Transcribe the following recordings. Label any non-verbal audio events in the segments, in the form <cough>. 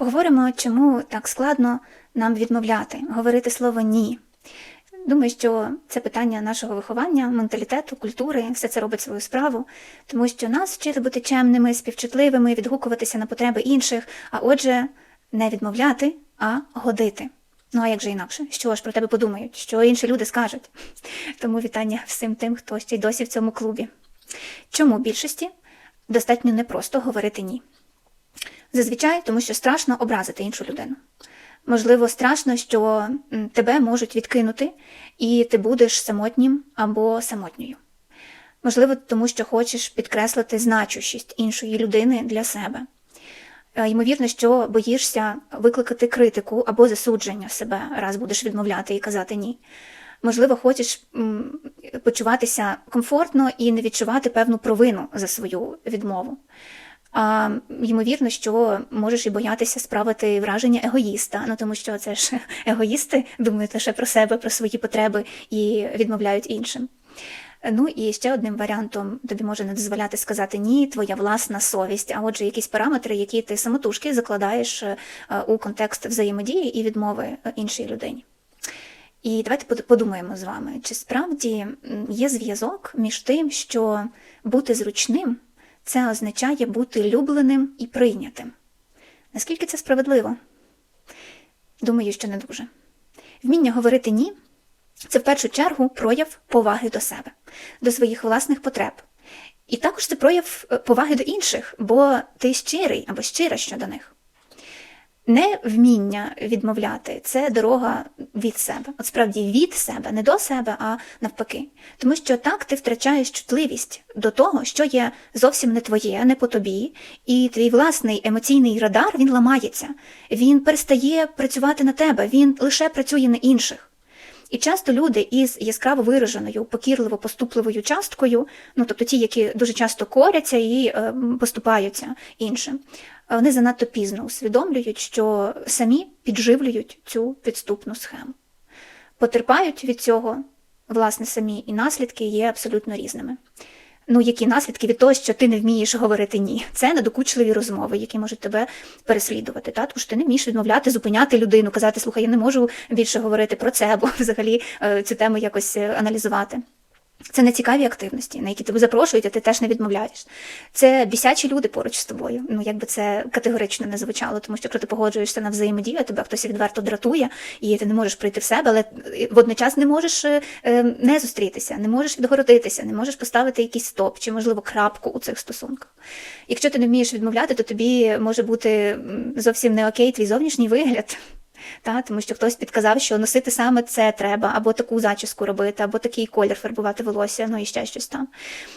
Поговоримо, чому так складно нам відмовляти, говорити слово ні. Думаю, що це питання нашого виховання, менталітету, культури, все це робить свою справу, тому що нас вчили бути чемними, співчутливими, відгукуватися на потреби інших, а отже, не відмовляти, а годити. Ну а як же інакше? Що ж про тебе подумають, що інші люди скажуть? Тому вітання всім тим, хто ще й досі в цьому клубі. Чому більшості достатньо непросто говорити ні? Зазвичай, тому що страшно образити іншу людину. Можливо, страшно, що тебе можуть відкинути, і ти будеш самотнім або самотньою. Можливо, тому що хочеш підкреслити значущість іншої людини для себе. Е, Ймовірно, що боїшся викликати критику або засудження себе, раз будеш відмовляти і казати ні. Можливо, хочеш почуватися комфортно і не відчувати певну провину за свою відмову. А ймовірно, що можеш і боятися справити враження егоїста, ну тому що це ж <laughs> егоїсти думають лише про себе, про свої потреби і відмовляють іншим. Ну і ще одним варіантом тобі може не дозволяти сказати ні, твоя власна совість, а отже, якісь параметри, які ти самотужки закладаєш е, у контекст взаємодії і відмови е, іншій людині. І давайте подумаємо з вами, чи справді є зв'язок між тим, що бути зручним це означає бути любленим і прийнятим. Наскільки це справедливо? Думаю, що не дуже. Вміння говорити ні це в першу чергу прояв поваги до себе, до своїх власних потреб. І також це прояв е, поваги до інших, бо ти щирий або щира щодо них. Невміння відмовляти це дорога від себе. От справді від себе, не до себе, а навпаки. Тому що так ти втрачаєш чутливість до того, що є зовсім не твоє, не по тобі, і твій власний емоційний радар він ламається, він перестає працювати на тебе, він лише працює на інших. І часто люди із яскраво вираженою, покірливо поступливою часткою, ну тобто ті, які дуже часто коряться і е, поступаються іншим, е, вони занадто пізно усвідомлюють, що самі підживлюють цю підступну схему. Потерпають від цього, власне, самі, і наслідки є абсолютно різними. Ну, які наслідки від того, що ти не вмієш говорити ні? Це надокучливі розмови, які можуть тебе переслідувати. Та? Тому що ти не вмієш відмовляти, зупиняти людину, казати, слухай, я не можу більше говорити про це, або <laughs> взагалі е, цю тему якось е, аналізувати. Це нецікаві активності, на які тебе запрошують, а ти теж не відмовляєш. Це бісячі люди поруч з тобою. Ну, якби це категорично не звучало, тому що якщо ти погоджуєшся на взаємодію, тебе хтось відверто дратує, і ти не можеш прийти в себе, але водночас не можеш е, е, не зустрітися, не можеш відгородитися, не можеш поставити якийсь стоп чи, можливо, крапку у цих стосунках. Якщо ти не вмієш відмовляти, то тобі може бути зовсім не окей твій зовнішній вигляд. Та, тому що хтось підказав, що носити саме це треба, або таку зачіску робити, або такий колір фарбувати волосся, ну і ще щось там.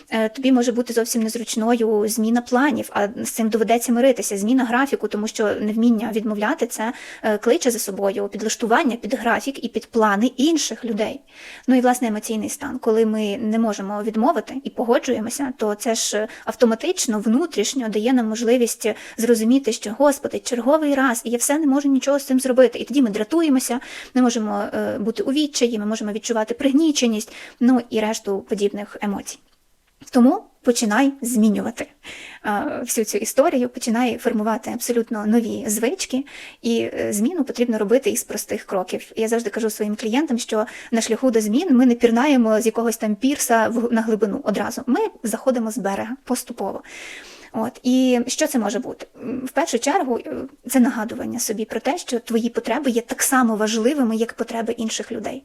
Е, Тобі може бути зовсім незручною зміна планів, а з цим доведеться миритися, зміна графіку, тому що невміння відмовляти це е, кличе за собою підлаштування під графік і під плани інших людей. Ну і власне емоційний стан. Коли ми не можемо відмовити і погоджуємося, то це ж автоматично, внутрішньо дає нам можливість зрозуміти, що Господи, черговий раз, і я все не можу нічого з цим зробити. І тоді ми дратуємося, ми можемо е, бути у відчаї, ми можемо відчувати пригніченість, ну і решту подібних емоцій. Тому починай змінювати всю цю історію, починай формувати абсолютно нові звички, і е, зміну потрібно робити із простих кроків. Я завжди кажу своїм клієнтам, що на шляху до змін ми не пірнаємо з якогось там пірса в- на глибину одразу. Ми заходимо з берега поступово. От і що це може бути? В першу чергу е, це нагадування собі про те, що твої потреби є так само важливими, як потреби інших людей.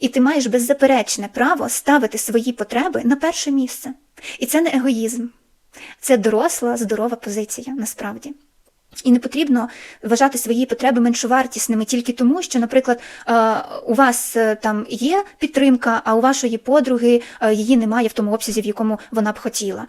І ти маєш беззаперечне право ставити свої потреби на перше місце. І це не егоїзм, це доросла, здорова позиція насправді. І не потрібно вважати свої потреби меншовартісними тільки тому, що, наприклад, е, у вас е, там є підтримка, а у вашої подруги е, її немає в тому обсязі, в якому вона б хотіла.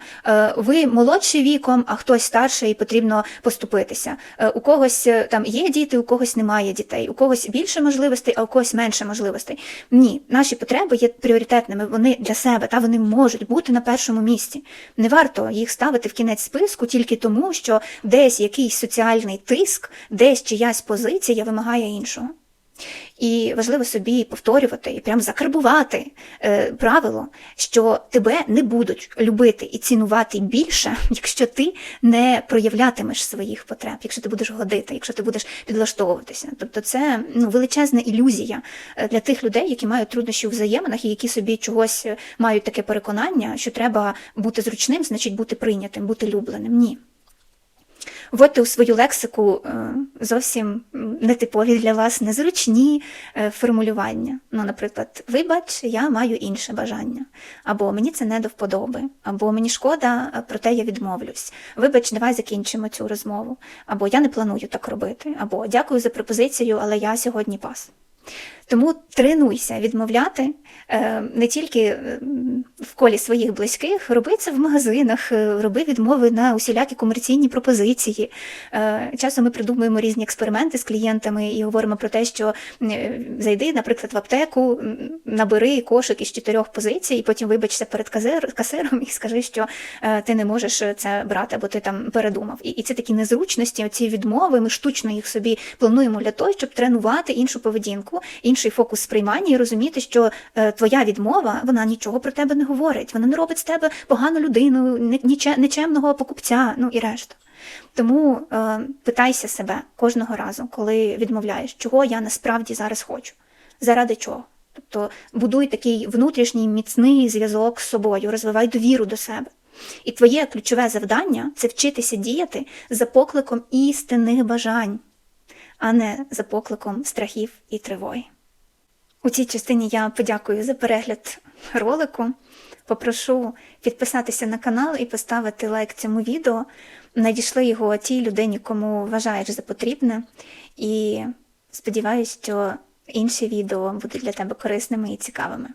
Ви молодший віком, а хтось старший, і потрібно поступитися. У когось там є діти, у когось немає дітей, у когось більше можливостей, а у когось менше можливостей. Ні, наші потреби є пріоритетними. Вони для себе та вони можуть бути на першому місці. Не варто їх ставити в кінець списку тільки тому, що десь якийсь соціальний тиск, десь чиясь позиція вимагає іншого. І важливо собі повторювати і прям закарбувати е, правило, що тебе не будуть любити і цінувати більше, <laughs> якщо ти не проявлятимеш своїх потреб, якщо ти будеш годити, якщо ти будеш підлаштовуватися. Тобто, це ну, величезна ілюзія е, для тих людей, які мають труднощі у взаєминах і які собі чогось мають таке переконання, що треба бути зручним, значить бути прийнятим, бути любленим. Ні. Вводьте у свою лексику е, зовсім нетипові для вас незручні е, формулювання. Ну, наприклад, вибач, я маю інше бажання, або мені це не до вподоби, або мені шкода, проте я відмовлюсь. Вибач, давай закінчимо цю розмову, або я не планую так робити, або дякую за пропозицію, але я сьогодні пас. Тому тренуйся відмовляти е, не тільки е, в колі своїх близьких, роби це в магазинах, е, роби відмови на усілякі комерційні пропозиції. Часом ми придумуємо різні експерименти з клієнтами і говоримо про те, що зайди, наприклад, в аптеку, набери кошик із чотирьох позицій, і потім вибачся перед касиром і скажи, що ти не можеш це брати, або ти там передумав. І це такі незручності, оці відмови. Ми штучно їх собі плануємо для того, щоб тренувати іншу поведінку, інший фокус сприймання і розуміти, що е, твоя відмова вона нічого про тебе не говорить, вона не робить з тебе погану людину, не- ніче- нечемного покупця, ну і решта. Тому е, питайся себе кожного разу, коли відмовляєш, чого я насправді зараз хочу, заради чого. Тобто будуй такий внутрішній міцний зв'язок з собою, розвивай довіру до себе. І твоє ключове завдання це вчитися діяти за покликом істинних бажань, а не за покликом страхів і тривоги. У цій частині я подякую за перегляд ролику. Попрошу підписатися на канал і поставити лайк цьому відео. Надійшли його тій людині, кому вважаєш за потрібне. І сподіваюся, що інші відео будуть для тебе корисними і цікавими.